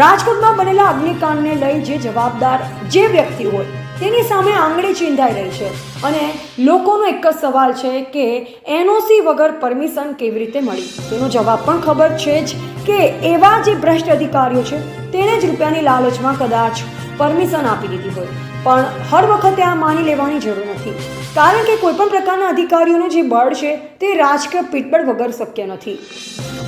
રાજકોટમાં બનેલા અગ્નિકાંડને લઈ જે જવાબદાર જે વ્યક્તિ હોય, તેની સામે આંગળી ચીંધાઈ રહી છે. અને લોકોનો એક જ સવાલ છે કે એનઓસી વગર પરમિશન કેવી રીતે મળી? તેનો જવાબ પણ ખબર છે જ કે એવા જે ભ્રષ્ટ અધિકારીઓ છે, તેને જ રૂપિયાની લાલચમાં કદાચ પરમિશન આપી દીધી હોય. પણ હર વખતે આ માની લેવાની જરૂર નથી. કારણ કે કોઈપણ પ્રકારના અધિકારીઓનું જે બળ છે તે રાજકીય પીઠબળ વગર શક્ય નથી.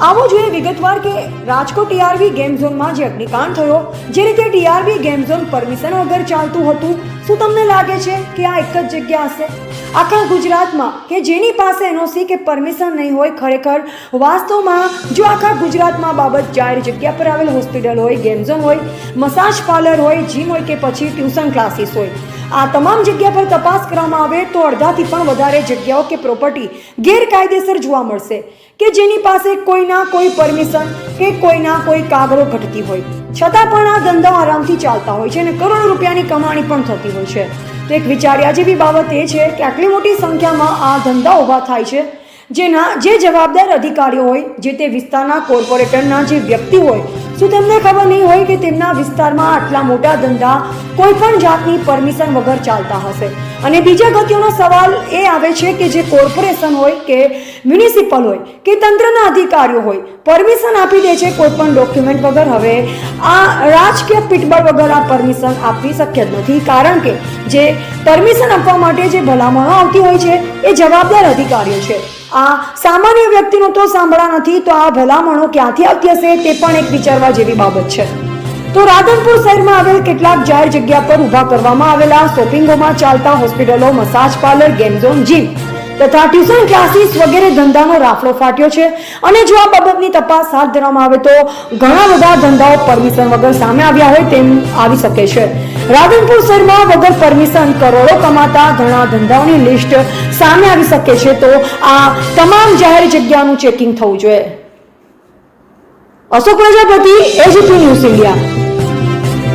આવો જોઈએ વિગતવાર કે રાજકોટ ટીઆરવી ગેમ ઝોનમાં જે અગ્નિકાંડ થયો જે રીતે ટીઆરવી ગેમ ઝોન પરમિશન વગર ચાલતું હતું, શું તમને લાગે છે કે આ એક જ જગ્યા હશે? આખા ગુજરાતમાં કે જેની પાસે એનઓસી કે પરમિશન નહીં હોય ખરેખર, વાસ્તવમાં જો આખા ગુજરાતમાં બાબત જાહેર જગ્યા પર આવેલ હોસ્પિટલ હોય, ગેમ ઝોન હોય, મસાજ પાર્લર હોય જીમ હોય કે પછી ટ્યુશન ક્લાસીસ હોય, આ તમામ જગ્યા પર તપાસ કરવામાં આવે તો અડધાથી પણ વધારે જગ્યાઓ કે પ્રોપર્ટી ગેરકાયદેસર જોવા મળશે કે જેની પાસે કોઈના કોઈ પરમિશન કે કોઈના કોઈ કાગળો ઘટતી હોય. છતાં પણ આ ધંધા આરામથી ચાલતા હોય છે અને કરોડો રૂપિયાની કમાણી પણ થતી હોય છે. તો એક વિચાર્યા જેવી બાબત એ છે કે આટલી મોટી સંખ્યામાં આ ધંધા ઊભા થાય છે, જેના જે જવાબદાર અધિકારીઓ હોય, જે તે વિસ્તારના કોર્પોરેટરના જે વ્યક્તિ હોય શું તેમને ખબર નહીં હોય કે તેમના વિસ્તારમાં આટલા મોટા ધંધા કોઈ પણ જાતની પરમિશન વગર ચાલતા હશે? અને બીજા ગતિઓનો સવાલ એ આવે છે કે જે કોર્પોરેશન હોય કે મ્યુનિસિપલ હોય કે તંત્રના અધિકારીઓ હોય, પરમિશન આપી દે છે કોઈ પણ ડોક્યુમેન્ટ વગર? હવે આ રાજકીય પીઠબળ વગર આ પરમિશન આપવી શક્ય જ નથી. કારણ કે જે પરમિશન આપવા માટે જે ભલામણો આવતી હોય છે, એ જવાબદાર અધિકારીઓ છે. આ સામાન્ય વ્યક્તિનો તો સાંભળા નથી, તો આ ભલામણો ક્યાંથી આવતી હશે, તે પણ એક વિચારવા જેવી બાબત છે. તો રાધનપુર શહેરમાં આવેલ કેટલાક જાહેર જગ્યા પર ઊભા કરવામાં આવેલા શોપિંગોમાં ચાલતા હોસ્પિટલો, massage parlour, game zone, gym તથા ટ્યુશન ક્લાસીસ વગેરે ધંધાનો રાફડો ફાટ્યો છે. અને જો આ બાબતની તપાસ હાથ ધરવામાં આવે તો ઘણા બધા ધંધાઓ પરમિશન વગર સામે આવ્યા હોય તેમ આવી શકે છે. રાધનપુર શહેરમાં વગર પરમિશન કરોડો કમાતા ઘણા ધંધાઓની લિસ્ટ સામે આવી શકે છે તો આ તમામ જાહેર જગ્યાનું ચેકિંગ થવું જોઈએ. Ashok Prajapati AGP news India